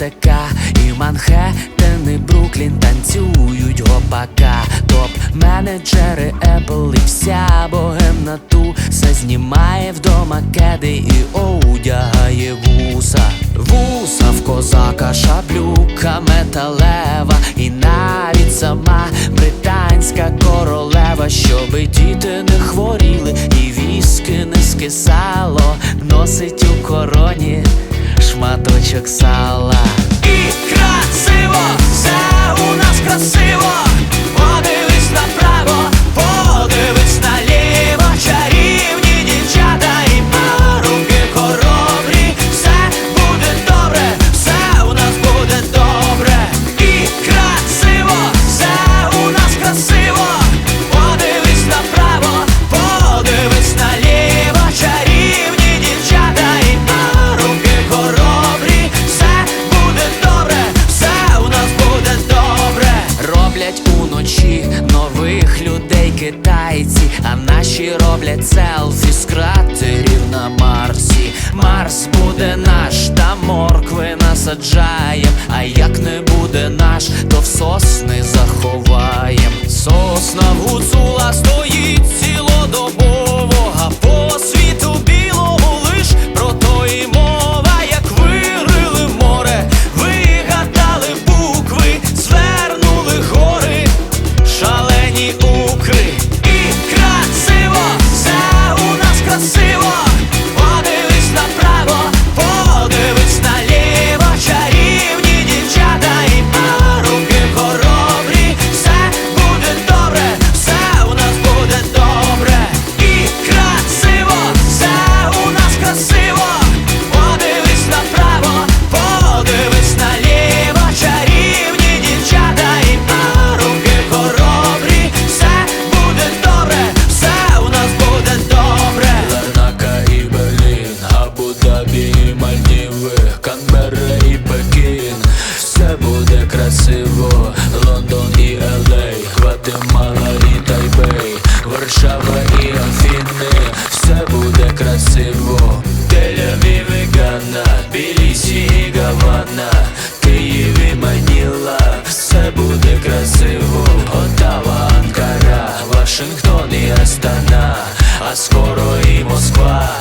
МТК і Манхеттен, і Бруклін танцюють гопака. Топ менеджери Apple і вся богемна ту все знімає вдома кеди і одягає вуса. Вуса в козака, шаблюка металева, і навіть сама британська королева, щоби діти не хворіли, і віски не скисало, носить у короні шматочок сала. І красиво, все у нас красиво. Марс буде наш, та моркви насаджаєм. А як не буде наш, то в сосни заховаєм. Сосна гуцула стоїть Тайбей, Варшава і Афіни, все буде красиво, Тель-Авів і Ганна, Білісі і Гавана, Київ і Маніла, все буде красиво, Отава, Анкара, Вашингтон і Астана, а скоро і Москва.